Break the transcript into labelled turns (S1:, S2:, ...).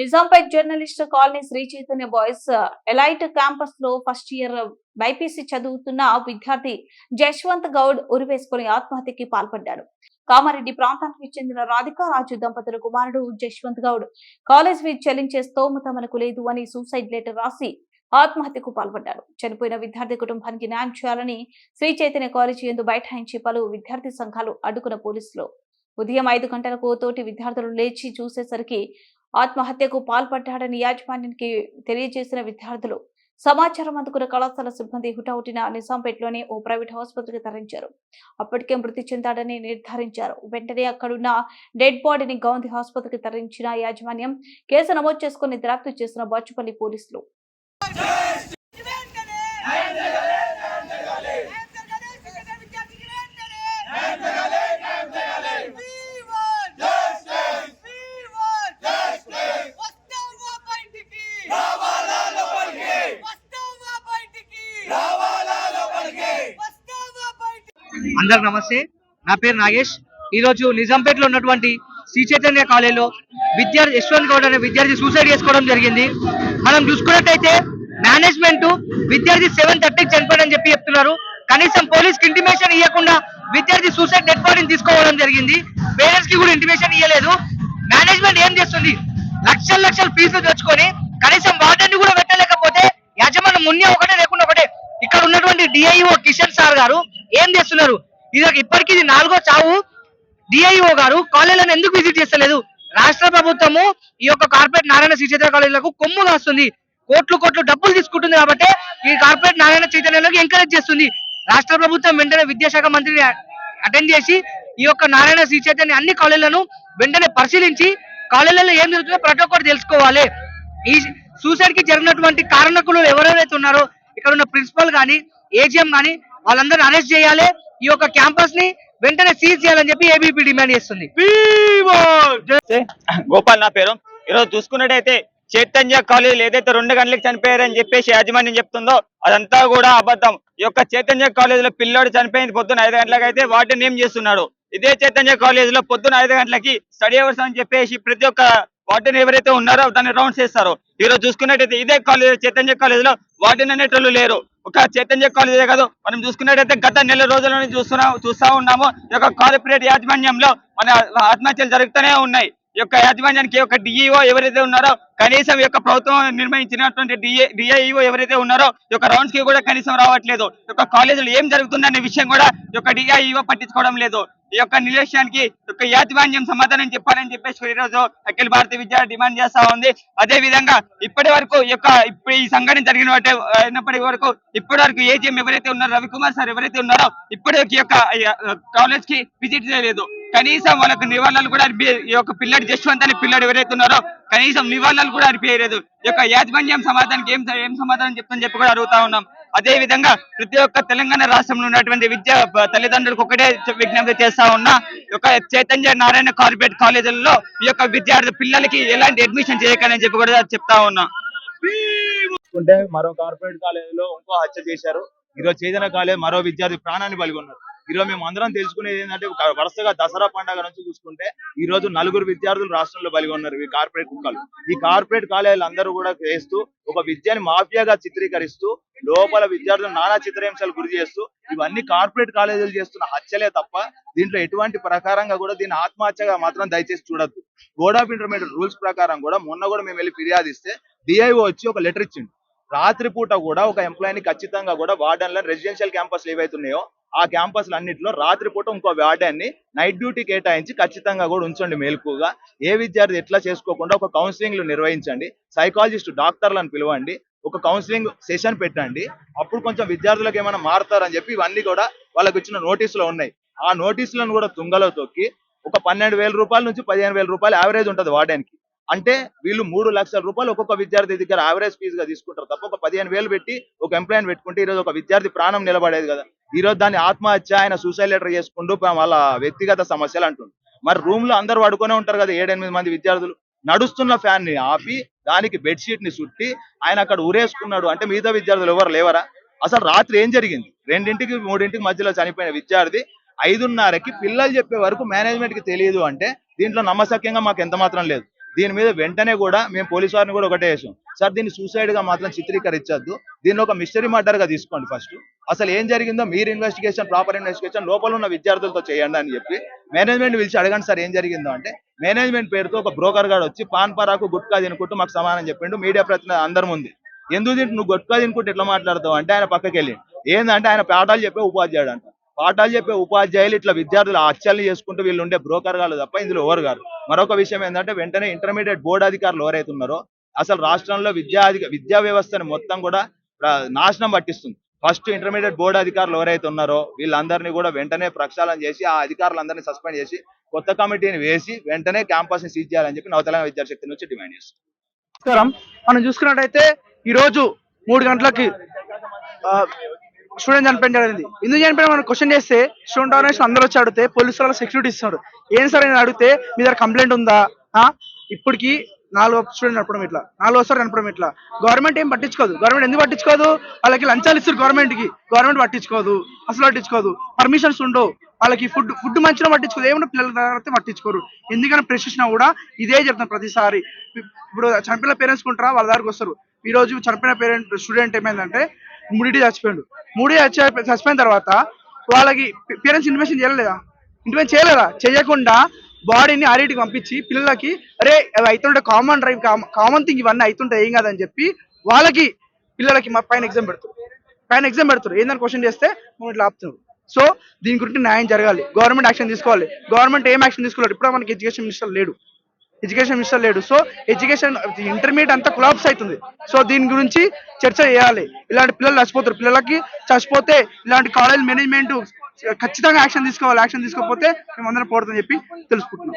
S1: Nizampet journalist colony Shri Chaitanya boys uh, elite క్యాంపస్లో first year uh, BiPC చదువుతున్న విద్యార్థి జశ్వంత్ గౌడ్ ఉరివేసుకుని ఆత్మహత్యకి పాల్పడ్డాడు. కామారెడ్డి ప్రాంతానికి చెందిన రాధికా రాజు దంపతుల కుమారుడు జశ్వంత్ గౌడ్ కాలేజ్ ఫీజు చెల్లించే స్తోమత మనకు లేదు అని సూసైడ్ లెటర్ రాసి ఆత్మహత్యకు పాల్పడ్డాడు చనిపోయిన విద్యార్థి కుటుంబానికి న్యాయం చేయాలని శ్రీ చైతన్య కాలేజీ ఎందు బైఠాయించి పలు విద్యార్థి సంఘాలు అడ్డుకున్న పోలీసులు. ఉదయం ఐదు గంటలకు తోటి విద్యార్థులు లేచి చూసేసరికి ఆత్మహత్యకు పాల్పడ్డాడని యాజమాన్యానికి తెలియజేసిన విద్యార్థులు సమాచారం అందుకున్న కళాశాల సిబ్బంది హుటాహుటిన నిజాంపేటలోని ఓ ప్రైవేట్ ఆసుపత్రికి తరలించారు. అప్పటికే మృతి చెందాడని నిర్ధారించారు. వెంటనే అక్కడున్న డెడ్ బాడీని గాంధీ ఆసుపత్రికి తరలించిన యాజమాన్యం కేసు నమోదు చేసుకుని దర్యాప్తు చేసిన బాచుపల్లి పోలీసులు.
S2: అందరు నమస్తే. నా పేరు నాగేష్. ఈ రోజు నిజాంపేటలో ఉన్నటువంటి శ్రీ చైతన్య కాలేజీలో విద్యార్థి యశ్వంత్ గౌడ్ అనే విద్యార్థి సూసైడ్ చేసుకోవడం జరిగింది. మనం చూసుకున్నట్టయితే మేనేజ్మెంట్ విద్యార్థి సెవెన్ థర్టీకి చనిపోయాడని చెప్పి చెప్తున్నారు. కనీసం పోలీస్కి ఇంటిమేషన్ ఇవ్వకుండా విద్యార్థి సూసైడ్ డెడ్ బాడీని తీసుకోవడం జరిగింది. పేరెంట్స్కి కూడా ఇంటిమేషన్ ఇవ్వలేదు మేనేజ్మెంట్ ఏం చేస్తుంది? లక్షల లక్షల ఫీజులు తెచ్చుకొని కనీసం వార్డెన్ కూడా పెట్టలేకపోతే యాజమాన్యం మున్య ఒకటే లేకుండా ఒకటే. ఇక్కడ ఉన్నటువంటి డిఐఓ కిషన్ సార్ గారు ఏం చేస్తున్నారు? ఇది ఇప్పటికీ ఇది నాలుగో చావు. డిఐఓ గారు కాలేజీలను ఎందుకు విజిట్ చేస్తలేదు? రాష్ట్ర ప్రభుత్వము ఈ యొక్క కార్పొరేట్ నారాయణ శ్రీ కాలేజీలకు కొమ్ము రాస్తుంది. కోట్లు కోట్లు డబ్బులు తీసుకుంటుంది కాబట్టి ఈ కార్పొరేట్ నారాయణ చైతన్యాలకు ఎంకరేజ్ చేస్తుంది. రాష్ట్ర ప్రభుత్వం వెంటనే విద్యాశాఖ మంత్రిని అటెండ్ చేసి ఈ యొక్క నారాయణ శ్రీ చైతన్య అన్ని కాలేజీలను వెంటనే పరిశీలించి కాలేజీలలో ఏం జరుగుతుందో ప్రతి ఒక్కరు తెలుసుకోవాలి. ఈ సూసైడ్కి జరిగినటువంటి కారణకులు ఎవరెవరైతే ఉన్నారో ఇక్కడ ఉన్న ప్రిన్సిపల్ గాని ఏజిఎం గాని వాళ్ళందరిని అరెస్ట్ చేయాలి. ఈ యొక్క క్యాంపస్ని వెంటనే సీజ్ చేయాలని చెప్పి ఏబీపీ డిమాండ్ చేస్తుంది.
S3: గోపాల్ నా పేరు. ఈరోజు చూసుకున్నట్టయితే చైతన్య కాలేజీలు ఏదైతే రెండు గంటలకు చనిపోయారని చెప్పేసి యాజమాన్యం చెప్తుందో అదంతా కూడా అబద్ధం. ఈ యొక్క చైతన్య కాలేజీలో పిల్లోడు చనిపోయింది పొద్దున ఐదు గంటలకు అయితే వాటిని ఏం చేస్తున్నాడు. ఇదే చైతన్య కాలేజీలో పొద్దున ఐదు గంటలకి స్టడీ అవర్స్ అని చెప్పేసి ప్రతి ఒక్క వాటిని ఎవరైతే ఉన్నారో దాన్ని రౌండ్స్ చేస్తారు. ఈ రోజు చూసుకున్నట్టయితే ఇదే కాలేజ్ చైతన్య కాలేజ్లో వాటిని అనేటోళ్ళు లేరు. ఒక చైతన్య కాలేజే కాదు మనం చూసుకున్నట్టయితే గత నెల రోజుల నుంచి చూస్తున్నా చూస్తా ఉన్నాము. ఈ యొక్క కార్పొరేట్ యాజమాన్యంలో మన ఆత్మహత్యలు జరుగుతూనే ఉన్నాయి. ఈ యొక్క యాజమాన్యానికి ఈ డిఈఓ ఎవరైతే ఉన్నారో కనీసం ఈ యొక్క ప్రభుత్వం నిర్మించినటువంటి డిఏ డిఐఓ ఎవరైతే ఉన్నారో ఈ యొక్క రౌండ్స్కి కూడా కనీసం రావట్లేదు. ఈ యొక్క కాలేజీలో ఏం జరుగుతుందనే విషయం కూడా ఈ యొక్క డిఐఓ పట్టించుకోవడం లేదు. ఈ యొక్క నిర్లక్ష్యానికి యొక్క యాజమాన్యం సమాధానం చెప్పాలని చెప్పేసి ఈ రోజు అఖిల భారతీయ విద్యార్థి డిమాండ్ చేస్తా ఉంది. అదే విధంగా ఇప్పటి వరకు ఈ యొక్క ఇప్పుడు ఈ సంఘటన జరిగిన అయినప్పటి వరకు ఇప్పటి వరకు ఏజీఎం ఎవరైతే ఉన్నారో రవికుమార్ సార్ ఎవరైతే ఉన్నారో ఇప్పటికి ఈ యొక్క కాలేజ్కి విజిట్ చేయలేదు. కనీసం వాళ్ళకు నివాళులు కూడా ఈ యొక్క పిల్లడు జశ్వంత్ అనే పిల్లడు ఎవరైతే ఉన్నారో కనీసం నివాళులు కూడా అర్పియలేదు ఈ యొక్క యాజమాన్యం సమాధానం ఏం ఏం సమాధానం చెప్తుందని చెప్పి కూడా అడుగుతా ఉన్నాం. అదే విధంగా ప్రతి ఒక్క తెలంగాణ రాష్ట్రంలో ఉన్నటువంటి విద్యా తల్లిదండ్రులకు ఒకటే విజ్ఞప్తి చేస్తా ఉన్నా ఒక యొక్క చైతన్య నారాయణ కార్పొరేట్ కాలేజీలలో ఈ యొక్క విద్యార్థి పిల్లలకి ఎలాంటి అడ్మిషన్ చేయకని చెప్పి కూడా చెప్తా ఉన్నా.
S4: మరో కార్పొరేట్ కాలేజీలో ఇంకో హత్య చేశారు. ఈరోజు చైతన్య కాలేజ్ మరో విద్యార్థి ప్రాణాన్ని పలిగొన్నారు ఈరోజు మేము అందరం తెలుసుకునేది ఏంటంటే వరుసగా దసరా పండుగ నుంచి చూసుకుంటే ఈ రోజు నలుగురు విద్యార్థులు రాష్ట్రంలో బలిగొన్నారు ఈ కార్పొరేట్ కుక్కలు. ఈ కార్పొరేట్ కాలేజీలు అందరూ కూడా చేస్తూ ఒక విద్యని మాఫియాగా చిత్రీకరిస్తూ లోపల విద్యార్థులు నానా చిత్రహింసలు గురి చేస్తూ ఇవన్నీ కార్పొరేట్ కాలేజీలు చేస్తున్న హత్యలే తప్ప దీంట్లో ఎటువంటి ప్రకారంగా కూడా దీన్ని ఆత్మహత్యగా మాత్రం దయచేసి చూడద్దు. బోర్డ్ ఆఫ్ ఇంటర్మీడియట్ రూల్స్ ప్రకారం కూడా మొన్న కూడా మేము వెళ్ళి ఫిర్యాదు ఇస్తే డిఐఓ వచ్చి ఒక లెటర్ ఇచ్చిండు. రాత్రిపూట కూడా ఒక ఎంప్లాయీని ఖచ్చితంగా కూడా వార్డెన్ల రెసిడెన్షియల్ క్యాంపస్లు ఏవైతున్నాయో ఆ క్యాంపస్లు అన్నింటిలో రాత్రిపూట ఇంకో వార్డెన్ని నైట్ డ్యూటీ కేటాయించి ఖచ్చితంగా కూడా ఉంచండి మేలుకుగా. ఏ విద్యార్థి ఎట్లా చేసుకోకుండా ఒక కౌన్సిలింగ్లు నిర్వహించండి. సైకాలజిస్ట్ డాక్టర్లను పిలవండి. ఒక కౌన్సిలింగ్ సెషన్ పెట్టండి. అప్పుడు కొంచెం విద్యార్థులకు ఏమైనా మారుతారని చెప్పి ఇవన్నీ కూడా వాళ్ళకి ఇచ్చిన నోటీసులు ఉన్నాయి. ఆ నోటీసులను కూడా తుంగలో తొక్కి ఒక పన్నెండు వేల రూపాయల నుంచి పదిహేను వేల రూపాయలు యావరేజ్ ఉంటుంది వార్డెన్కి. అంటే వీళ్ళు మూడు లక్షల రూపాయలు ఒక్కొక్క విద్యార్థి దగ్గర యావరేజ్ ఫీజు గా తీసుకుంటారు. తప్ప ఒక పదిహేను వేలు పెట్టి ఒక ఎంప్లాయీని పెట్టుకుంటే ఈ రోజు ఒక విద్యార్థి ప్రాణం నిలబడేది కదా. ఈరోజు దాన్ని ఆత్మహత్య ఆయన సూసైడ్ లెటర్ చేసుకుంటూ వాళ్ళ వ్యక్తిగత సమస్యలు అంటుంది మరి రూమ్లో అందరు పడుకునే ఉంటారు కదా ఏడెనిమిది మంది విద్యార్థులు. నడుస్తున్న ఫ్యాన్ని ఆపి దానికి బెడ్షీట్ని చుట్టి ఆయన అక్కడ ఊరేసుకున్నాడు. అంటే మిగతా విద్యార్థులు ఎవరు లేవరా? అసలు రాత్రి ఏం జరిగింది? రెండింటికి మూడింటికి మధ్యలో చనిపోయిన విద్యార్థి ఐదున్నరకి పిల్లలు చెప్పే వరకు మేనేజ్మెంట్కి తెలియదు అంటే దీంట్లో నమ్మశక్యంగా మాకు ఎంత మాత్రం లేదు. దీని మీద వెంటనే కూడా మేము పోలీసు వారిని కూడా ఒకటే వేసాం సార్ దీన్ని సూసైడ్గా మాత్రం చిత్రీకరించద్దు. దీన్ని ఒక మిస్టరీ మర్డర్గా తీసుకోండి ఫస్ట్ అసలు ఏం జరిగిందో మీరు ఇన్వెస్టిగేషన్ ప్రాపర్ ఇన్వెస్టిగేషన్ లోపల ఉన్న విద్యార్థులతో చేయండి అని చెప్పి మేనేజ్మెంట్ పిలిచి అడగండి సార్ ఏం జరిగిందో అంటే మేనేజ్మెంట్ పేరుతో ఒక బ్రోకర్ గాడు వచ్చి పాన్ పరాకు గుట్కా తినుకుంటూ మాకు సమానం చెప్పిండు. మీడియా ప్రతినిధి అందరి ముందు. ఎందుకు తింటు నువ్వు గుట్కా తినుకుంటూ ఎట్లా మాట్లాడతావు? అంటే ఆయన పక్కకి వెళ్ళి ఏందంటే ఆయన పాఠాలు చెప్పే ఉపాధ్యాయుడు అంట. పాఠాలు చెప్పే ఉపాధ్యాయులు ఇట్లా విద్యార్థులు హత్యలు చేసుకుంటూ వీళ్ళు ఉండే బ్రోకర్ గారు తప్ప ఇందులో ఎవరు గారు? మరొక విషయం ఏంటంటే వెంటనే ఇంటర్మీడియట్ బోర్డు అధికారులు ఎవరైతే ఉన్నారో అసలు రాష్ట్రంలో విద్యా అధిక విద్యా వ్యవస్థను మొత్తం కూడా నాశనం పట్టిస్తుంది. ఫస్ట్ ఇంటర్మీడియట్ బోర్డు అధికారులు ఎవరైతే ఉన్నారో వీళ్ళందరినీ కూడా వెంటనే ప్రక్షాళన చేసి ఆ అధికారులందరినీ సస్పెండ్ చేసి కొత్త కమిటీని వేసి వెంటనే క్యాంపస్ని సీజ్ చేయాలని చెప్పి నవతెలంగాణ విద్యాశక్తి నుంచి డిమాండ్ చేస్తున్నాం
S5: నమస్కారం. మనం చూసుకున్నట్టయితే ఈ రోజు మూడు గంటలకి స్టూడెంట్ చనిపోయిన జరిగింది ఎందుకు చనిపోయిన మనం క్వశ్చన్ చేస్తే స్టూడెంట్ ఆర్గనైజేషన్ అందరూ వచ్చి అడిగితే పోలీసు వాళ్ళు సెక్యూరిటీ ఇస్తారు. ఏం సార్ నేను అడిగితే మీ దగ్గర కంప్లైంట్ ఉందా? ఆ? ఇప్పటికి నాలుగు స్టూడెంట్ నడపడం ఇట్లా. నాలుగు సార్ నడపడం ఇట్లా. గవర్నమెంట్ ఏం పట్టించుకోదు. గవర్నమెంట్ ఎందుకు పట్టించుకోదు? వాళ్ళకి లంచాలు ఇస్తారు గవర్నమెంట్కి గవర్నమెంట్ పట్టించుకోదు. అసలు పట్టించుకోదు. పర్మిషన్స్ ఉండవు. వాళ్ళకి ఫుడ్ ఫుడ్ మంచిగా పట్టించుకోదు. ఏమన్నా పిల్లల తర్వాత పట్టించుకోరు. ఎందుకని ప్రశ్నించినా కూడా ఇదే చెప్తాను ప్రతిసారి. ఇప్పుడు చనిపోయిన పేరెంట్స్ కుంటారా వాళ్ళ దగ్గరకు వస్తారు. ఈ రోజు చనిపోయిన పేరెంట్ స్టూడెంట్ ఏమైందంటే మూడింటి చచ్చిపోయాడు. మూడి చచ్చి చచ్చిపోయిన తర్వాత వాళ్ళకి పేరెంట్స్ ఇన్వెస్ట్ చేయలేదా? ఇన్వెస్ట్ చేయలేదా? చేయకుండా బాడీని ఆరిటికి పంపించి పిల్లలకి అరే అవి అవుతుంటే కామన్ డ్రైవ్ కామన్ థింగ్ ఇవన్నీ అవుతుంటాయి ఏం కాదని చెప్పి వాళ్ళకి పిల్లలకి మా పైన ఎగ్జామ్ పెడతారు. పైన ఎగ్జామ్ పెడతారు. ఏందని క్వశ్చన్ చేస్తే మనం ఇట్లా ఆపుతున్నారు సో దీని గురించి న్యాయం జరగాలి. గవర్నమెంట్ యాక్షన్ తీసుకోవాలి. గవర్నమెంట్ ఏం యాక్షన్ తీసుకోవాలి ఇప్పుడు మనకి ఎడ్యుకేషన్ మినిస్టర్ లేడు. ఎడ్యుకేషన్ మినిస్టర్ లేడు. సో ఎడ్యుకేషన్ ఇంటర్మీడియట్ అంతా కొలాప్స్ అవుతుంది సో దీని గురించి చర్చ చేయాలి. ఇలాంటి పిల్లలు చచ్చిపోతారు. పిల్లలకి చచ్చిపోతే ఇలాంటి కాలేజ్ మేనేజ్మెంట్ ఖచ్చితంగా యాక్షన్ తీసుకోవాలి. యాక్షన్ తీసుకోకపోతే మేము అందరం చెప్పి తెలుసుకుంటున్నాం.